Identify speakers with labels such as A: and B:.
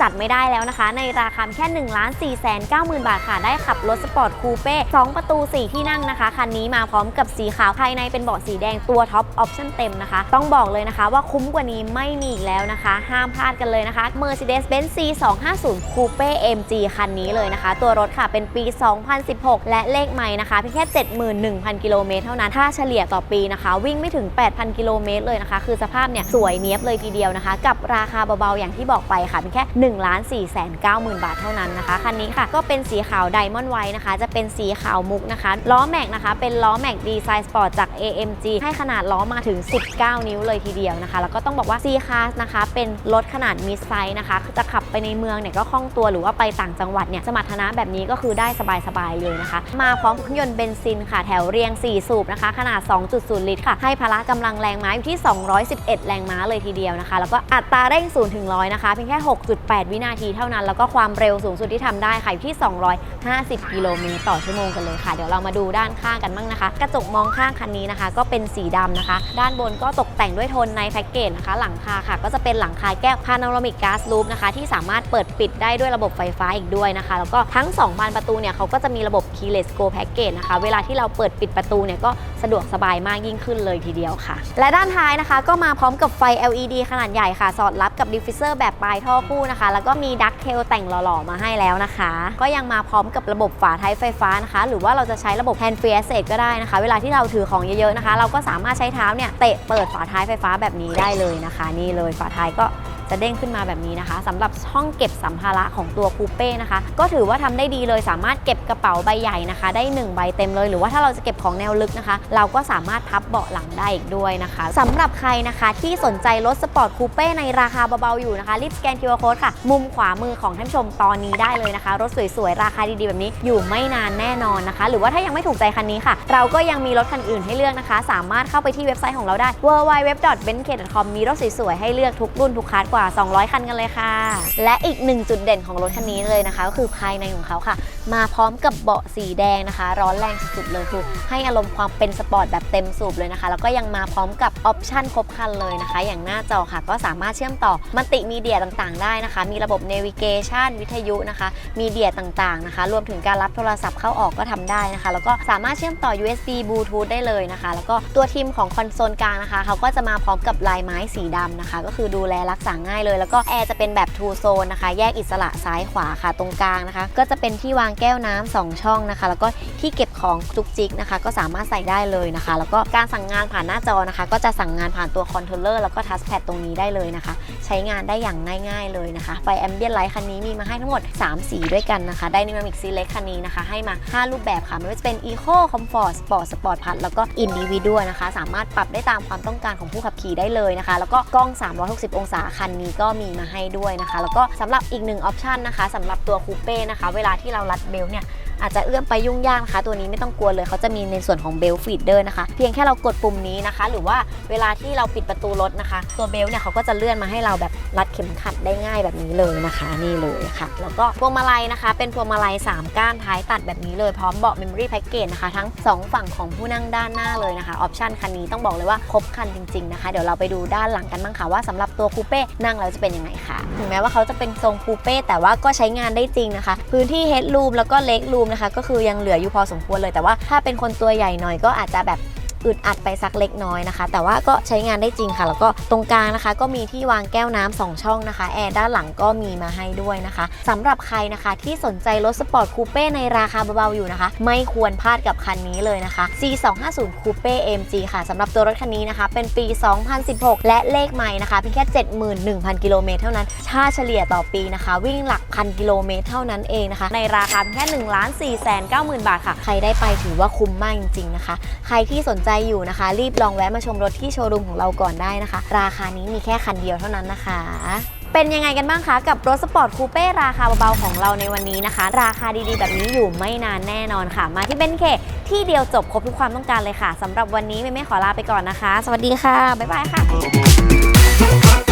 A: จัดไม่ได้แล้วนะคะ ในราคาแค่1 4 9 9 0 0 0 บาทค่ะ ได้ขับรถสปอร์ตคูเป้2ประตู 4 ที่นั่งนะคะ คันนี้มาพร้อมกับสีขาวภายในเป็นเบาะสีแดงตัวท็อปออปชั่นเต็มนะคะ ต้องบอกเลยนะคะว่าคุ้มกว่านี้ไม่มีอีกแล้วนะคะ ห้ามพลาดกันเลยนะคะ Mercedes-Benz C250 Coupe AMG คันนี้เลยนะคะ ตัวรถค่ะเป็นปี 2016 และเลขใหม่นะคะเพียงแค่ 71,000 กิโลเมตรเท่านั้น ถ้าเฉลี่ยต่อปีนะคะ วิ่งไม่ถึง 8,000 กิโลเมตรเลยนะคะ คือสภาพเนี่ยสวยเนี้ยบเลยทีเดียวนะคะ กับราคาเบาๆอย่างที่บอกไปค่ะเพียงแค่1 4 9 0 0 0 0 บาทเท่านั้นนะคะ คันนี้ค่ะก็เป็นสีขาวไดมอนด์ไวนะคะ จะเป็นสีขาวมุกนะคะ ล้อแม็กนะคะ เป็นล้อแม็กดีไซน์สปอร์ตจาก AMG ให้ขนาดล้อมาถึง 19 นิ้วเลยทีเดียวนะคะ แล้วก็ต้องบอกว่า C Class นะคะ เป็นรถขนาดมิดไซส์นะคะ จะขับไปในเมืองเนี่ยก็คล่องตัวหรือว่าไปต่างจังหวัดเนี่ย สมรรถนะแบบนี้ก็คือได้สบายๆเลยนะคะ มาพร้อมเครื่องยนต์เบนซินค่ะ แถวเรียง 4 สูบนะคะ ขนาด 2.0 ลิตรค่ะ ให้พละกำลังแรงม้าอยู่ที่ 211 แรงม้าเลยทีเดียวนะคะ แล้วก็อัตราเร่ง0ถึง100นะคะเพียงแค่ 6.8 8 วินาทีเท่านั้น แล้วก็ความเร็วสูงสุดที่ทำได้ค่ะอยู่ที่ 250 กิโลเมตรต่อชั่วโมงกันเลยค่ะ เดี๋ยวเรามาดูด้านข้างกันบ้างนะคะ กระจกมองข้างคันนี้นะคะ ก็เป็นสีดำนะคะ ด้านบนก็ตกแต่งด้วยโทนในแพ็กเกจนะคะ หลังคาค่ะ ก็จะเป็นหลังคาแก้วพาโนรามิกก๊าซลูปนะคะ ที่สามารถเปิดปิดได้ด้วยระบบไฟฟ้าอีกด้วยนะคะ แล้วก็ทั้ง2บานประตูเนี่ยเขาก็จะมีระบบ keyless go package นะคะ เวลาที่เราเปิดปิดประตูเนี่ยก็ะดวกสบายมากยิ่งขึ้นเลยทีเดียวค่ะ และด้านท้ายนะคะ ก็มาพร้อมกับไฟ LED ขนาดใหญ่ค่ะ สอดรับกับดิฟฟิเซอร์แบบปลายท่อคู่นะคะ แล้วก็มีดักเทลแต่งหล่อๆ มาให้แล้วนะคะ ก็ยังมาพร้อมกับระบบฝาท้ายไฟฟ้านะคะ หรือว่าเราจะใช้ระบบ hand free access ก็ได้นะคะ เวลาที่เราถือของเยอะๆนะคะ เราก็สามารถใช้เท้าเนี่ยเตะเปิดฝาท้ายไฟฟ้าแบบนี้ได้เลยนะคะ นี่เลยฝาท้ายก็ จะเด้งขึ้นมาแบบนี้นะคะสำหรับช่องเก็บสัมภาระของตัวคูเป้นะคะ ก็ถือว่าทำได้ดีเลยสามารถเก็บกระเป๋าใบใหญ่นะคะ ได้ 1 ใบเต็มเลย หรือว่าถ้าเราจะเก็บของแนวลึกนะคะ เราก็สามารถพับเบาะหลังได้อีกด้วยนะคะสำหรับใครนะคะที่สนใจรถสปอร์ตคูเป้ในราคาเบาๆอยู่นะคะรีบสแกน QR Code ค่ะ มุมขวามือของท่านชมตอนนี้ได้เลยนะคะ รถสวยๆ ราคาดีๆ แบบนี้อยู่ไม่นานแน่นอนนะคะ หรือว่าถ้ายังไม่ถูกใจคันนี้ค่ะ เราก็ยังมีรถคันอื่นให้เลือกนะคะ สามารถเข้าไปที่เว็บไซต์ของเราได้ www.benz.com มีรถสวยๆให้เลือกทุกรุ่นทุกคลาสกว่า 200 คันกันเลยค่ะ และอีกหนึ่งจุดเด่นของรถคันนี้เลยนะคะ ก็คือภายในของเขาค่ะ มาพร้อมกับเบาะสีแดงนะคะ ร้อนแรงสุดๆเลยคือ ให้อารมณ์ความเป็นสปอร์ตแบบเต็มสูบเลยนะคะ แล้วก็ยังมาพร้อมกับออปชั่นครบครันเลยนะคะ อย่างหน้าจอค่ะ ก็สามารถเชื่อมต่อมัลติมีเดียต่างๆ ได้นะคะ มีระบบเนวิเกชันวิทยุนะคะมีเดียต่างๆนะคะ รวมถึงการรับโทรศัพท์เข้าออกก็ทำได้นะคะ แล้วก็สามารถเชื่อมต่อ USB Bluetooth ได้เลยนะคะ แล้วก็ตัวทีมของคอนโซลกลางนะคะเขาก็จะมาพร้อมกับลายไม้สีดำนะคะ ก็คือดูแลรักษาง่ายเลย แล้วก็แอร์จะเป็นแบบ two zone นะคะ แยกอิสระซ้ายขวาค่ะตรงกลางนะคะ ก็จะเป็นที่วางแก้วน้ำสองช่องนะคะ แล้วก็ที่เก็บของจุกจิกนะคะ ก็สามารถใส่ได้เลยนะคะ แล้วก็การสั่งงานผ่านหน้าจอนะคะ ก็จะสั่งงานผ่านตัวคอนโทรลเลอร์แล้วก็ทัชแพดตรงนี้ได้เลยนะคะ ใช้งานได้อย่างง่าย ๆเลยนะคะ ไฟแอมเบียนไลท์คันนี้มีมาให้ทั้งหมด 3 สีด้วยกันนะคะ Dynamic Select คันนี้นะคะ ให้มา 5 รูปแบบค่ะไม่ว่าจะเป็น Eco Comfort Sport Sport Plus แล้วก็ Individual นะคะ สามารถปรับได้ตามความต้องการของผู้ขับขี่ได้เลยนะคะ แล้วก็กล้อง 360 องศาคันนี้ก็มีมาให้ด้วยนะคะ แล้วก็สำหรับอีกหนึ่งออปชันนะคะสำหรับตัวคูเป้นะคะ เวลาที่เรารัดเบลต์เนี่ย อาจจะเอื้อมไปยุ่งยากนะคะ ตัวนี้ไม่ต้องกลัวเลยเขาจะมีในส่วนของเบลฟีดเดอร์นะคะ เพียงแค่เรากดปุ่มนี้นะคะ หรือว่าเวลาที่เราปิดประตูรถนะคะ ตัวเบลเนี่ยเขาก็จะเลื่อนมาให้เราแบบรัดเข็มขัดได้ง่ายแบบนี้เลยนะคะ นี่เลยค่ะ แล้วก็พวงมาลัยนะคะ เป็นพวงมาลัย 3 ก้านท้ายตัดแบบนี้เลยพร้อมเบาะ Memory Package นะคะทั้ง 2 ฝั่งของผู้นั่งด้านหน้าเลยนะคะออปชันคันนี้ต้องบอกเลยว่าครบคันจริงๆนะคะเดี๋ยวเราไปดูด้านหลังกันบ้างค่ะว่าสำหรับตัวคูเป้นั่งแล้วจะเป็นยังไงค่ะถึงแม้ว่าเขาจะเป็นทรงคูเป้แต่ว่าก็ใช้งานได้จริงนะคะ พื้นที่เฮดรูมแล้วก็เล็กรูมนะคะ ก็คือยังเหลืออยู่พอสมควรเลย แต่ว่าถ้าเป็นคนตัวใหญ่หน่อยก็อาจจะแบบ อึดอัดไปสักเล็กน้อยนะคะ แต่ว่าก็ใช้งานได้จริงค่ะ แล้วก็ตรงกลางนะคะ ก็มีที่วางแก้วน้ำสองช่องนะคะแอร์ด้านหลังก็มีมาให้ด้วยนะคะสำหรับใครนะคะที่สนใจรถสปอร์ตคูเป้ในราคาเบาๆอยู่นะคะ ไม่ควรพลาดกับคันนี้เลยนะคะ C250 Coupe AMG ค่ะสำหรับตัวรถคันนี้นะคะ เป็นปี 2016 และเลขใหม่นะคะเพียงแค่ 71,000 กิโลเมตรเท่านั้นค่าเฉลี่ยต่อปีนะคะ วิ่งหลักพันกิโลเมตรเท่านั้นเองนะคะ ในราคาเพียงแค่1 4 9 0 0 0 0 บาทค่ะ ใครได้ไปถือว่าคุ้มมากจริงๆนะคะ ใครที่สนใจอยู่นะคะ รีบลองแวะมาชมรถที่โชว์รูมของเราก่อนได้นะคะ ราคานี้มีแค่คันเดียวเท่านั้นนะคะเป็นยังไงกันบ้างคะกับรถสปอร์ตคูเป้ราคาเบาๆของเราในวันนี้นะคะ ราคาดีๆ แบบนี้อยู่ไม่นานแน่นอนค่ะ มาที่เบนเคที่เดียวจบครบทุกความต้องการเลยค่ะสำหรับวันนี้ไม่ไม่ขอลาไปก่อนนะคะ สวัสดีค่ะ บ๊ายบายค่ะ